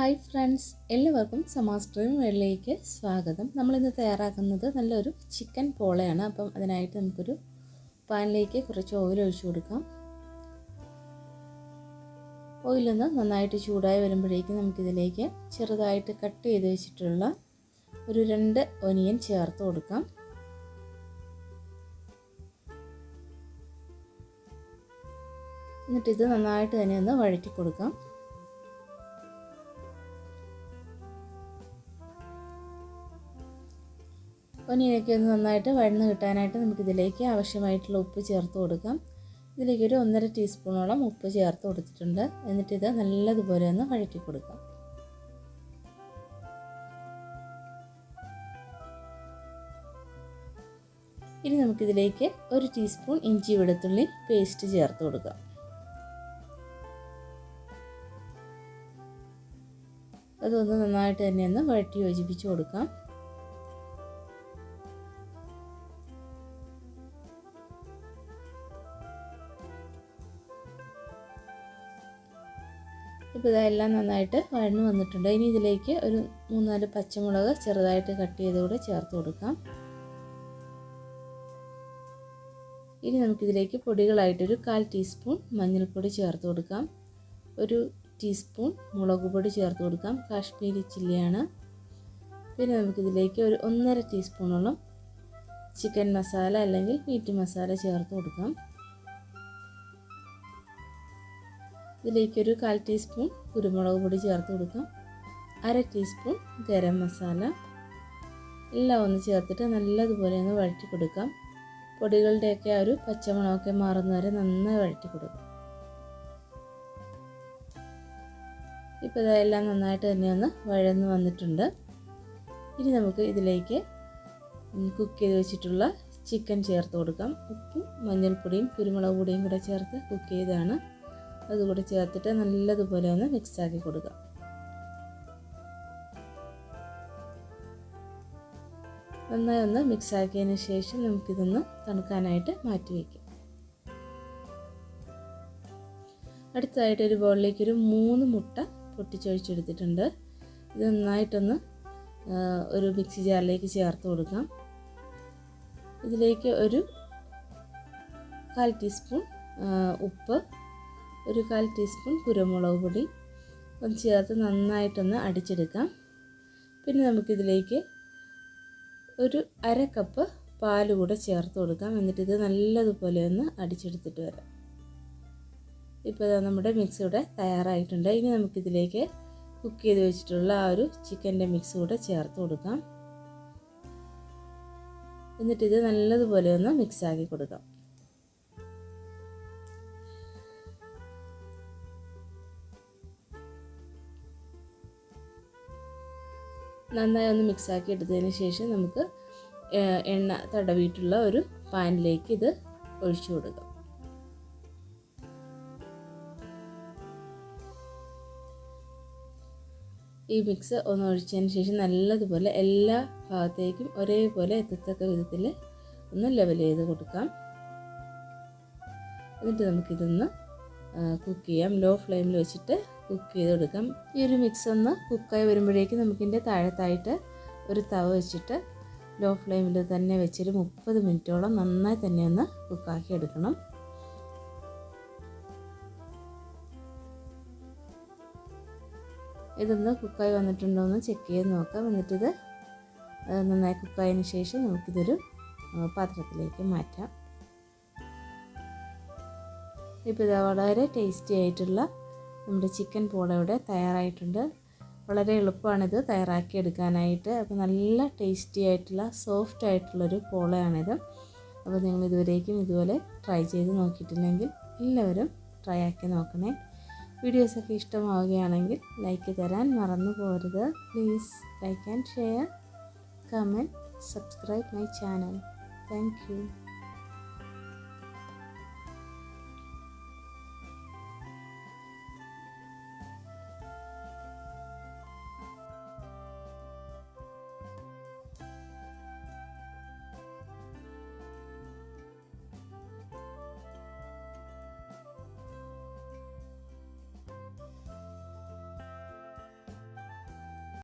Friends എല്ലാവർക്കും സമാസ്ട്രീം വെള്ളിലേക്ക് സ്വാഗതം. നമ്മളിന്ന് തയ്യാറാക്കുന്നത് നല്ലൊരു ചിക്കൻ പോളയാണ്. അപ്പം അതിനായിട്ട് നമുക്കൊരു പാനിലേക്ക് കുറച്ച് ഓയിൽ ഒഴിച്ചു കൊടുക്കാം. ഓയിലൊന്ന് നന്നായിട്ട് ചൂടായി വരുമ്പോഴേക്കും നമുക്കിതിലേക്ക് ചെറുതായിട്ട് കട്ട് ചെയ്ത് വെച്ചിട്ടുള്ള ഒരു രണ്ട് ഒനിയൻ ചേർത്ത് കൊടുക്കാം. എന്നിട്ടിത് നന്നായിട്ട് തന്നെ ഒന്ന് വഴറ്റി കൊടുക്കാം. ഒനിയനൊക്കെ ഒന്ന് നന്നായിട്ട് വഴന്ന് കിട്ടാനായിട്ട് നമുക്കിതിലേക്ക് ആവശ്യമായിട്ടുള്ള ഉപ്പ് ചേർത്ത് കൊടുക്കാം. ഇതിലേക്ക് ഒരു ഒന്നര ടീസ്പൂണോളം ഉപ്പ് ചേർത്ത് കൊടുത്തിട്ടുണ്ട്. എന്നിട്ട് ഇത് നല്ലതുപോലെ ഒന്ന് വഴറ്റി കൊടുക്കാം. ഇനി നമുക്കിതിലേക്ക് ഒരു ടീസ്പൂൺ ഇഞ്ചി വെളുത്തുള്ളി പേസ്റ്റ് ചേർത്ത് കൊടുക്കാം. അതൊന്ന് നന്നായിട്ട് തന്നെ ഒന്ന് വഴറ്റി യോജിപ്പിച്ച് കൊടുക്കാം. ഇപ്പോൾ ഇതെല്ലാം നന്നായിട്ട് വഴന്നു വന്നിട്ടുണ്ട്. ഇനി ഇതിലേക്ക് ഒരു മൂന്നാൽ പച്ചമുളക് ചെറുതായിട്ട് കട്ട് ചെയ്തുകൂടെ ചേർത്ത് കൊടുക്കാം. ഇനി നമുക്കിതിലേക്ക് പൊടികളായിട്ടൊരു കാൽ ടീസ്പൂൺ മഞ്ഞൾപ്പൊടി ചേർത്ത് കൊടുക്കാം. ഒരു ടീസ്പൂൺ മുളക് പൊടി ചേർത്ത് കൊടുക്കാം. കാശ്മീരി ചില്ലിയാണ്. പിന്നെ നമുക്കിതിലേക്ക് ഒരു ഒന്നര ടീസ്പൂണോളം ചിക്കൻ മസാല അല്ലെങ്കിൽ മീറ്റ് മസാല ചേർത്ത് കൊടുക്കാം. ഇതിലേക്കൊരു കാൽ ടീസ്പൂൺ കുരുമുളക് പൊടി ചേർത്ത് കൊടുക്കാം. അര ടീസ്പൂൺ ഗരം മസാല. എല്ലാം ഒന്ന് ചേർത്തിട്ട് നല്ലതുപോലെ ഒന്ന് വഴറ്റി കൊടുക്കാം. പൊടികളുടെയൊക്കെ ആ ഒരു പച്ചമുളകൊക്കെ മാറുന്ന വരെ നന്നായി വഴറ്റി കൊടുക്കാം. ഇപ്പോൾ ഇതെല്ലാം നന്നായിട്ട് തന്നെ ഒന്ന് വഴന്ന് വന്നിട്ടുണ്ട്. ഇനി നമുക്ക് ഇതിലേക്ക് കുക്ക് ചെയ്ത് വെച്ചിട്ടുള്ള ചിക്കൻ ചേർത്ത് കൊടുക്കാം. ഉപ്പും മഞ്ഞൾപ്പൊടിയും കുരുമുളക് പൊടിയും കൂടെ ചേർത്ത് കുക്ക് ചെയ്താണ് അതുകൂടെ ചേർത്തിട്ട് നല്ലതുപോലെ ഒന്ന് മിക്സ് മിക്സാക്കി കൊടുക്കാം. നന്നായി ഒന്ന് മിക്സാക്കിയതിന് ശേഷം നമുക്കിതൊന്ന് തണുക്കാനായിട്ട് മാറ്റി വയ്ക്കാം അടുത്തതായിട്ട് ഒരു ബൗളിലേക്ക് ഒരു മൂന്ന് മുട്ട പൊട്ടിച്ചൊഴിച്ചെടുത്തിട്ടുണ്ട്. ഇത് നന്നായിട്ടൊന്ന് ഒരു മിക്സി ജാറിലേക്ക് ചേർത്ത് കൊടുക്കാം. ഇതിലേക്ക് ഒരു കാൽ ടീസ്പൂൺ ഉപ്പ് ഒരു കാൽ ടീസ്പൂൺ കുരുമുളക് പൊടി. ഒന്ന് ചേർത്ത് നന്നായിട്ടൊന്ന് അടിച്ചെടുക്കാം. പിന്നെ നമുക്കിതിലേക്ക് ഒരു അര കപ്പ് പാൽ കൂടെ ചേർത്ത് കൊടുക്കാം. എന്നിട്ട് ഇത് നല്ലതുപോലെ ഒന്ന് അടിച്ചെടുത്തിട്ട് വരാം. ഇപ്പോൾ നമ്മുടെ മിക്സ് ഇവിടെ തയ്യാറായിട്ടുണ്ട്. ഇനി നമുക്കിതിലേക്ക് കുക്ക് ചെയ്ത് വെച്ചിട്ടുള്ള ആ ഒരു ചിക്കന്റെ മിക്സ് കൂടെ ചേർത്ത് കൊടുക്കാം. എന്നിട്ടിത് നല്ലതുപോലെ ഒന്ന് മിക്സ് ആക്കി കൊടുക്കാം. നന്നായി ഒന്ന് മിക്സാക്കി എടുത്തതിന് ശേഷം നമുക്ക് എണ്ണ തടവിയിട്ടുള്ള ഒരു പാനിലേക്ക് ഇത് ഒഴിച്ചു കൊടുക്കാം. ഈ മിക്സ് ഒന്ന് ഒഴിച്ചതിന് ശേഷം നല്ലതുപോലെ എല്ലാ ഭാഗത്തേക്കും ഒരേപോലെ എത്തത്തക്ക വിധത്തിൽ ഒന്ന് ലെവൽ ചെയ്ത് കൊടുക്കാം. എന്നിട്ട് നമുക്കിതൊന്ന് കുക്ക് ചെയ്യാം. ലോ ഫ്ലെയിമിൽ വെച്ചിട്ട് കുക്ക് ചെയ്ത് കൊടുക്കാം ഈ ഒരു മിക്സ് ഒന്ന് കുക്കായി വരുമ്പോഴേക്കും നമുക്കിതിന്റെ താഴത്തായിട്ട് ഒരു തവ വെച്ചിട്ട് ലോ ഫ്ലെയിമിൽ തന്നെ വെച്ചൊരു മുപ്പത് മിനിറ്റോളം നന്നായി തന്നെ ഒന്ന് കുക്കാക്കി എടുക്കണം. ഇതൊന്ന് കുക്കായി വന്നിട്ടുണ്ടോ എന്ന് ചെക്ക് ചെയ്ത് നോക്കാം. എന്നിട്ടിത് നന്നായി കുക്കായതിന് ശേഷം നമുക്കിതൊരു പാത്രത്തിലേക്ക് മാറ്റാം. ഇപ്പോൾ ഇതാ വളരെ ടേസ്റ്റി ആയിട്ടുള്ള നമ്മുടെ ചിക്കൻ പോള ഇവിടെ തയ്യാറായിട്ടുണ്ട്. വളരെ എളുപ്പമാണിത് തയ്യാറാക്കിയെടുക്കാനായിട്ട് അപ്പോൾ നല്ല ടേസ്റ്റി ആയിട്ടുള്ള സോഫ്റ്റ് ആയിട്ടുള്ളൊരു പോളയാണിത്. അപ്പോൾ നിങ്ങൾ ഇതുവരേക്കും ഇതുപോലെ ട്രൈ ചെയ്ത് നോക്കിയിട്ടില്ലെങ്കിൽ എല്ലാവരും ട്രൈ ആക്കി നോക്കണേ. വീഡിയോസൊക്കെ ഇഷ്ടമാവുകയാണെങ്കിൽ ലൈക്ക് തരാൻ മറന്നു പോരുത് please like and share comment subscribe my channel. Thank